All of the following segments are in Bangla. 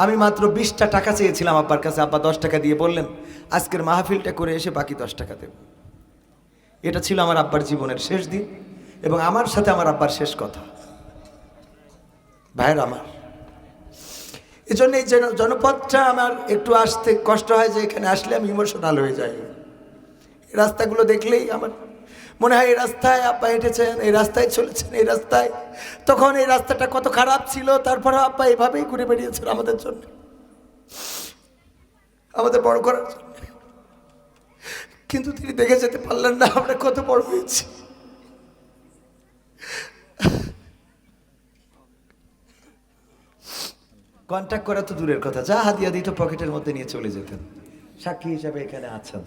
আমি মাত্র বিশটা টাকা চেয়েছিলাম আব্বার কাছে। আব্বা দশ টাকা দিয়ে বললেন, আজকের মাহফিলটা করে এসে বাকি দশ টাকা দেব। এটা ছিল আমার আব্বার জীবনের শেষ দিন এবং আমার সাথে আমার আব্বার শেষ কথা। ভাইয়ের আমার, এজন্য এই জন- জনপদটা আমার একটু আসতে কষ্ট হয় যে এখানে আসলে আমি ইমোশনাল হয়ে যাই। রাস্তাগুলো দেখলেই আমার মনে হয় এই রাস্তায় আব্বা হেঁটেছেন, এই রাস্তায় চলেছেন, এই রাস্তায়। তখন এই রাস্তাটা কত খারাপ ছিল তারপরে আব্বা এভাবেই ঘুরে বেরিয়েছেন আমাদের জন্য। আমাদের বড় করার জন্য। কিন্তু তিনি দেখে যেতে পারলেন না, আমরা কত বড় হয়েছি। কন্ট্যাক্ট করা তো দূরের কথা। যা হাতিয়া দিত পকেটের মধ্যে নিয়ে চলে যেতেন। সাক্ষী হিসাবে এখানে আছেন।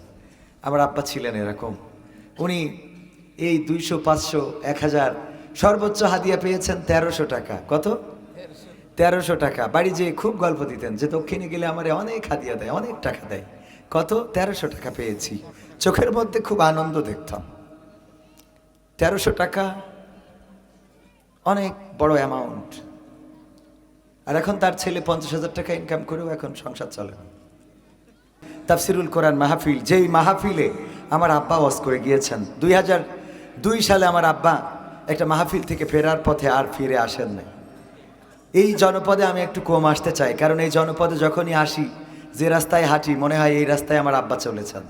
আমার আব্বা ছিলেন এরকম। উনি এই দুইশো, পাঁচশো, এক হাজার সর্বোচ্চ হাদিয়া পেয়েছেন তেরোশো টাকা। কত? তেরোশো টাকা। বাড়ি যেয়ে খুব গল্প দিতেন যে দক্ষিণে গেলে আমার অনেক হাদিয়া দেয়, অনেক টাকা দেয়। কত? তেরোশো টাকা পেয়েছি। চোখের মধ্যে খুব আনন্দ দেখতাম। তেরোশো টাকা অনেক বড় অ্যামাউন্ট আর এখন তার ছেলে পঞ্চাশ হাজার টাকা ইনকাম করেও এখন সংসার চলে তাফসিরুল কোরআন মাহফিল, যেই মাহফিলে আমার আব্বা ওয়াজ করে গিয়েছেন, দুই হাজার দুই সালে আমার আব্বা একটা মাহফিল থেকে ফেরার পথে আর ফিরে আসেন নাই। এই জনপদে আমি একটু কম আসতে চাই, কারণ এই জনপদে যখনই আসি, যে রাস্তায় হাঁটি, মনে হয় এই রাস্তায় আমার আব্বা চলেছেন।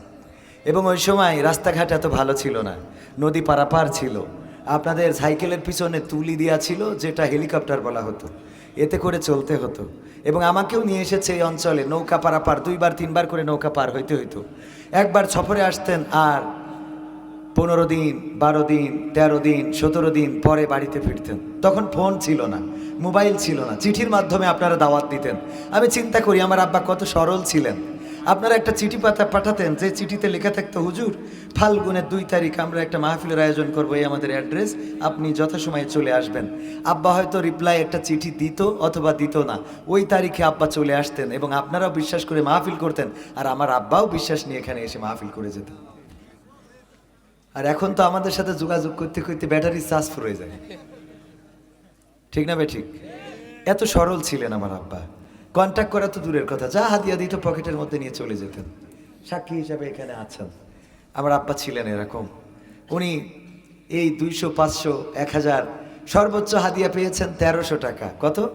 এবং ওই সময় রাস্তাঘাট এত ভালো ছিল না, নদী পারাপার ছিল। আপনাদের সাইকেলের পিছনে তুলি দেওয়া ছিল, যেটা হেলিকপ্টার বলা হতো। এতে করে চলতে হতো। এবং আমাকেও নিয়ে এসেছে এই অঞ্চলে নৌকা পারাপার, দুইবার, তিনবার করে নৌকা পার হইতে হইতো। একবার সফরে আসতেন আর পনেরো দিন, বারো দিন, তেরো দিন, সতেরো দিন পরে বাড়িতে ফিরতেন। তখন ফোন ছিল না, মোবাইল ছিল না, চিঠির মাধ্যমে আপনারা দাওয়াত দিতেন। আমি চিন্তা করি, আমার আব্বা কত সরল ছিলেন। আপনারা একটা চিঠি পাতা পাঠাতেন, যে চিঠিতে লেখা থাকতো, হুজুর, ফাল্গুনের দুই তারিখ আমরা একটা মাহফিলের আয়োজন করব, এই আমাদের অ্যাড্রেস, আপনি যথাসময়ে চলে আসবেন। আব্বা হয়তো রিপ্লাই একটা চিঠি দিত অথবা দিত না। ওই তারিখে আব্বা চলে আসতেন এবং আপনারাও বিশ্বাস করে মাহফিল করতেন, আর আমার আব্বাও বিশ্বাস নিয়ে এখানে এসে মাহফিল করে যেতেন। আর এখন তো আমাদের সাথে যোগাযোগ করতে করতে ব্যাটারি চার্জ ফুরে যায়। ঠিক না ঠিক? এত সরল ছিলেন আমার আব্বা। কন্ট্যাক্ট করা তো দূরের কথা। যা হাতিয়া দিত পকেটের মধ্যে নিয়ে চলে যেতেন। সাক্ষী হিসাবে এখানে আছেন। আমার আব্বা ছিলেন এরকম। উনি এই দুইশো, পাঁচশো, এক হাজার সর্বোচ্চ হাদিয়া পেয়েছেন তেরোশো টাকা। কত?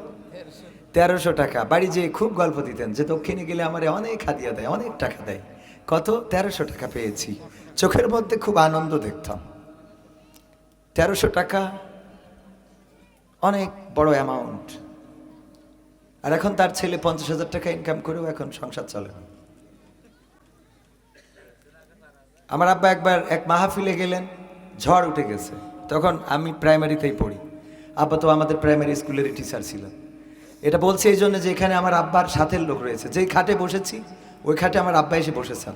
তেরোশো টাকা। বাড়ি যেয়ে খুব গল্প দিতেন যে দক্ষিণে গেলে আমার অনেক হাদিয়া দেয়, অনেক টাকা দেয়। কত? তেরোশো টাকা পেয়েছি। চোখের মধ্যে খুব আনন্দ দেখতাম। তেরোশো টাকা, অনেক বড় অ্যামাউন্ট আর এখন তার ছেলে পঞ্চাশ হাজার টাকা ইনকাম করেও এখন সংসার চলে না। আমার আব্বা একবার এক মাহফিলে গেলেন, ঝড় উঠে গেছে। তখন আমি প্রাইমারিতেই পড়ি। আব্বা তো আমাদের প্রাইমারি স্কুলেরই টিচার ছিলেন। এটা বলছে এই জন্য যে এখানে আমার আব্বার সাথের লোক রয়েছে। যেই খাটে বসেছি, ওই খাটে আমার আব্বা এসে বসেছেন।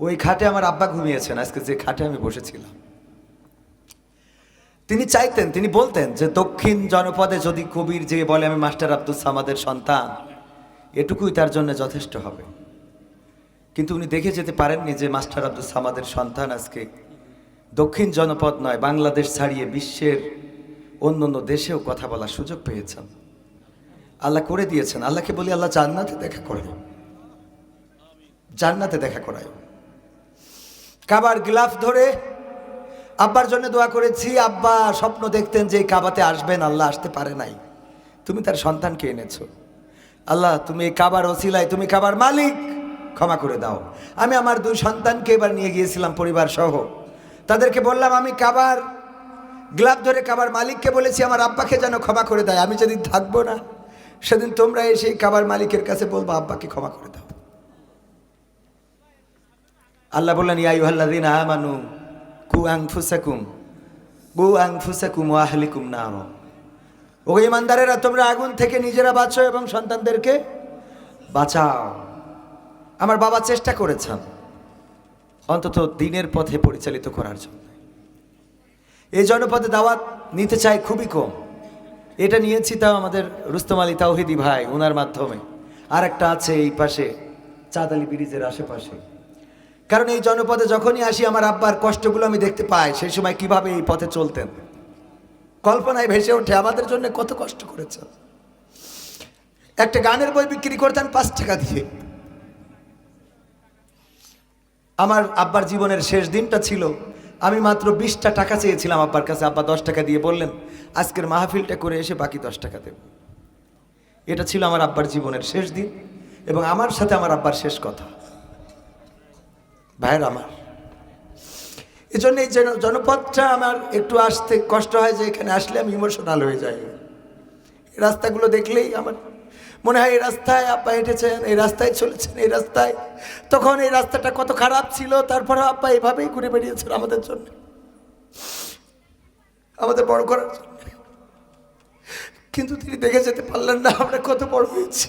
ওই খাটে আমার আব্বা ঘুমিয়েছেন, আজকে যে খাটে আমি বসেছিলাম। তিনি চাইতেন, তিনি বলতেন যে দক্ষিণ জনপদে যদি কবির যে বলে আমি মাস্টার আব্দুল সামাদের সন্তান, এটুকুই তার জন্য যথেষ্ট হবে। কিন্তু উনি দেখে যেতে পারেননি যে মাস্টার আব্দুল সামাদের সন্তান আজকে দক্ষিণ জনপদ নয়, বাংলাদেশ ছাড়িয়ে বিশ্বের অন্য অন্য দেশেও কথা বলার সুযোগ পেয়েছেন। আল্লাহ করে দিয়েছেন। আল্লাহকে বলি আল্লাহ জান্নাতে দেখা করে জান্নাতে দেখা করায়। কাবার গ্লাভ ধরে আব্বার জন্য দোয়া করেছি, আব্বা, স্বপ্ন দেখতেন যে কাবাতে আসবেন, আল্লাহ আসতে পারে নাই। তুমি তার সন্তানকে এনেছো। আল্লাহ, তুমি কাবার ওসিলায়, তুমি কাবার মালিক, ক্ষমা করে দাও। আমি আমার দুই সন্তানকে এবার নিয়ে গিয়েছিলাম পরিবার সহ তাদেরকে বললাম, আমি কাবার গ্লাভ ধরে কাবার মালিককে বলেছি, আমার আব্বাকে যেন ক্ষমা করে দেয়। আমি যেদিন থাকব না, সেদিন তোমরা এসে কাবার মালিকের কাছে বলব, আব্বাকে ক্ষমা করে দাও। আল্লাহ বললেন ইয়াইহাল্লাদিন আমানু, কু আংফুসাকুম কু আংফুসাকুম ও আহলিকুম নাম ও ইমানদারেরা, তোমরা আগুন থেকে নিজেরা বাঁচো এবং সন্তানদেরকে বাঁচাও। আমার বাবা চেষ্টা করেছেন অন্তত দিনের পথে পরিচালিত করার জন্য। এই জনপদে দাওয়াত নিতে চাই খুবই কম। এটা নিয়েছি তাও আমাদের রুস্তম আলী তাওহিদি ভাই ওনার মাধ্যমে। আর একটা আছে এই পাশে, চাঁদালি ব্রিজের আশেপাশে। কারণ এই জনপদে যখনই আসি, আমার আব্বার কষ্টগুলো আমি দেখতে পাই সেই সময় কীভাবে এই পথে চলতেন। কল্পনায় ভেসে ওঠে, আমাদের জন্য কত কষ্ট করেছেন। একটা গানের বই বিক্রি করতেন পাঁচ টাকা দিয়ে। আমার আব্বার জীবনের শেষ দিনটা ছিল, আমি মাত্র বিশটা টাকা চেয়েছিলাম আব্বার কাছে। আব্বা দশ টাকা দিয়ে বললেন, আজকের মাহফিলটা করে এসে বাকি দশ টাকা দেব। এটা ছিল আমার আব্বার জীবনের শেষ দিন, এবং আমার সাথে আমার আব্বার শেষ কথা। ভাইয়ের আমার। এই জন্য এই জন- জনপদটা আমার একটু আসতে কষ্ট হয় যে এখানে আসলে আমি ইমোশনাল হয়ে যাই। রাস্তাগুলো দেখলেই আমার মনে হয় এই রাস্তায় আব্বা হেঁটেছেন, এই রাস্তায় চলেছেন, এই রাস্তায়। তখন এই রাস্তাটা কত খারাপ ছিল তারপরে আব্বা এভাবেই ঘুরে বেরিয়েছেন আমাদের জন্য। আমাদের বড় করার জন্য। কিন্তু তিনি দেখে যেতে পারলেন না, আমরা কত বড় হয়েছি।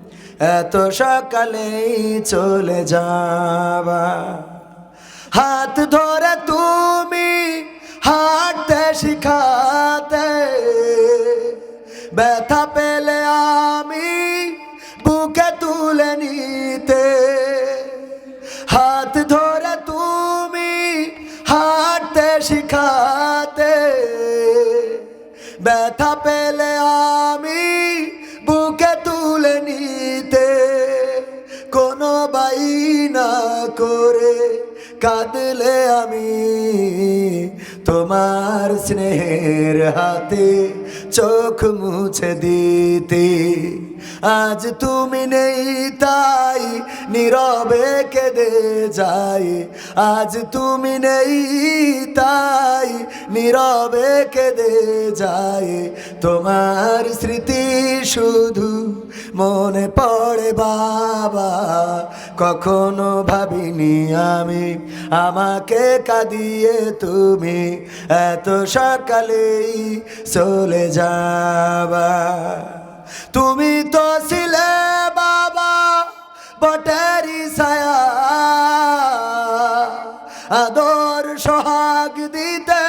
এত সকালেই চলে যাবা। হাত ধরে তুমি হাঁটতে শিখাতে ব্যথা পেলে আমি কাঁদলে আমি তোমার স্নেহের হাতে চোখ মুছে দিতে। আজ তুমি নেই তাই নীরবে কেঁদে যাই। আজ তুমি নেই তাই নীরবে কেঁদে যাই। তোমার স্মৃতি শুধু মনে পড়ে বাবা, কখনো ভাবিনি আমি আমাকে কাঁদিয়ে তুমি। এত সকালেই চলে যাবা। তুমি তো ছিলে বাবা বটেরি ছায়া। আদর সোহাগ দিতে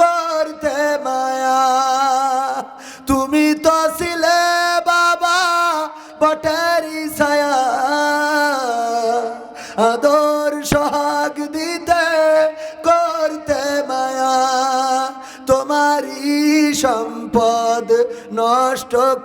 করতে মায়া। তুমি তো ছিলে বাবা বটেরি ছায়া। আদর সোহাগ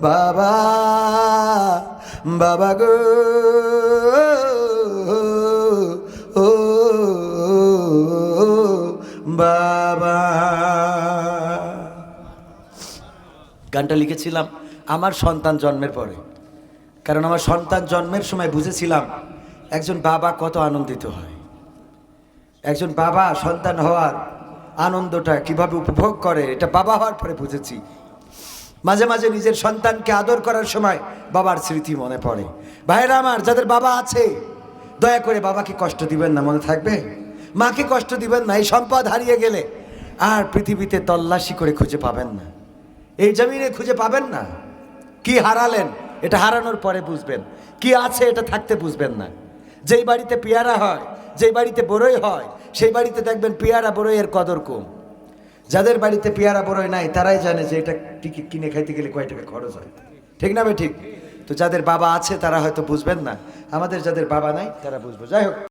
বাবা বাবা গো। ও, বাবা। গানটা লিখেছিলাম আমার সন্তান জন্মের পরে। কারণ আমার সন্তান জন্মের সময় বুঝেছিলাম একজন বাবা কত আনন্দিত হয়। একজন বাবা সন্তান হওয়ার আনন্দটা কীভাবে উপভোগ করে, এটা বাবা হওয়ার পরে বুঝেছি। মাঝে মাঝে নিজের সন্তানকে আদর করার সময় বাবার স্মৃতি মনে পড়ে। ভাইরা আমার, যাদের বাবা আছে, দয়া করে বাবাকে কষ্ট দিবেন না, মনে থাকবে? মাকে কষ্ট দিবেন না, এই সম্পদ হারিয়ে গেলে আর পৃথিবীতে তল্লাশি করে খুঁজে পাবেন না। এই জমিনে খুঁজে পাবেন না। কি হারালেন, এটা হারানোর পরে বুঝবেন। কি আছে, এটা থাকতে বুঝবেন না। যেই বাড়িতে পেয়ারা হয়, যেই বাড়িতে বড়ই হয় সেই বাড়িতে দেখবেন পেয়ারা বড়ইয়ের কদর কম। যাদের বাড়িতে পেয়ারা বড়ই নাই, তারাই জানে যে এটা টিকিট কিনে খাইতে গেলে কয় টাকা খরচ হয়। ঠিক না ভাই? ঠিক। তো যাদের বাবা আছে, তারা হয়তো বুঝবেন না। আমাদের যাদের বাবা নাই, তারা বুঝব। যাই হোক।